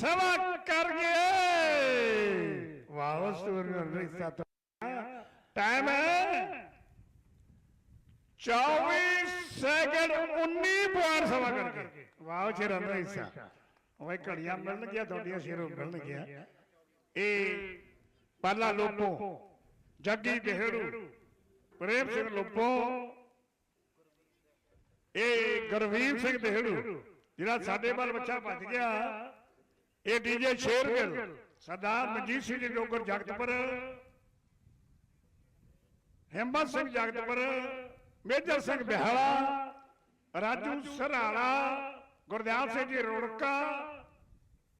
ಸಭಾ ಕಾರ್ಗೆ ಬಹಳಷ್ಟು ಸಾಥ टाइम है। चौबीस सेकंड उन्नीस बार सवा करके। वाह शेर हिस्सा। वही कड़िया मिलन गया थोड़िया शेर मिलन गया। ए पहला लोपो जगी बेहरू प्रेम सिंह लोपो। ए, गुरवीर सिंह बेहरू जिला साढ़े बाल बच्चा भज गया। ਇਹ ਡੀਜੇ ਸ਼ੇਰਗਿੱਲ ਸਰਦਾਰ ਮਨਜੀਤ ਸਿੰਘ ਜੀ ਜੋਗਰ ਜਗਤਪੁਰ ਹਿੰਮਤ ਸਿੰਘ ਜਗਤਪੁਰ ਮੇਜਰ ਸਿੰਘ ਬਿਹਾਲਾ ਰਾਜੂ ਸਰਾਲਾ ਗੁਰਦਿਆਲ ਸਿੰਘ ਜੀ ਰੁੜਕਾ